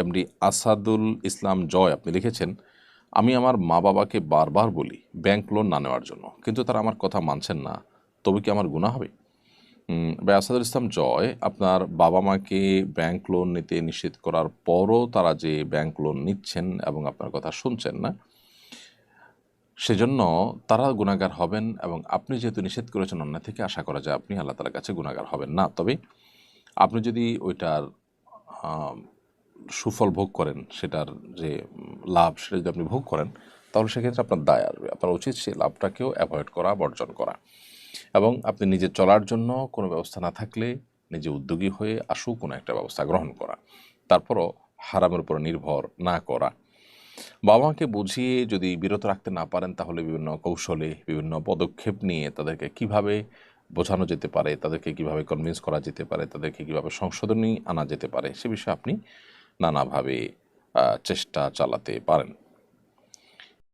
MD Asadul ইসলাম জয় আপনি লিখেছেন, আমি আমার মা বাবাকে বারবার বলি, ব্যাংক লোন না নেওয়ার জন্য, কিন্তু তারা আমার কথা মানছেন না, তবে কি আমার গুণা হবে? ভাই, আসাদুল ইসলাম জয় আপনার বাবা মাকে ব্যাংক লোন নিতে নিষেধ করার পরও তারা যে ব্যাংক লোন নিচ্ছেন এবং আপনার কথা শুনছেন না, সেজন্য তারা গুণাগার হবেন এবং আপনি যেহেতু নিষেধ করেছেন অন্য থেকে আশা করা যায় আপনি আল্লাহ তালার কাছে গুণাগার হবেন না। তবে আপনি যদি ওইটার সুফল ভোগ করেন, সেটার যে লাভ সেটা যদি আপনি ভোগ করেন, তাহলে সেক্ষেত্রে আপনার দায় আসবে। আপনার উচিত সেই লাভটাকেও অ্যাভয়েড করা, বর্জন করা। এবং আপনি নিজে চলার জন্য কোনো ব্যবস্থা না থাকলে নিজে উদ্যোগী হয়ে আসু কোনো একটা ব্যবস্থা গ্রহণ করা। তারপরও হারামের উপর নির্ভর না করা। বাবা মাকে বুঝিয়ে যদি বিরত রাখতে না পারেন, তাহলে বিভিন্ন কৌশলে, বিভিন্ন পদক্ষেপ নিয়ে তাদেরকে কীভাবে বোঝানো যেতে পারে, তাদেরকে কীভাবে কনভিন্স করা যেতে পারে, তাদেরকে কীভাবে সংশোধনী আনা যেতে পারে, সে বিষয়ে আপনি নানাভাবে চেষ্টা চালাতে পারেন।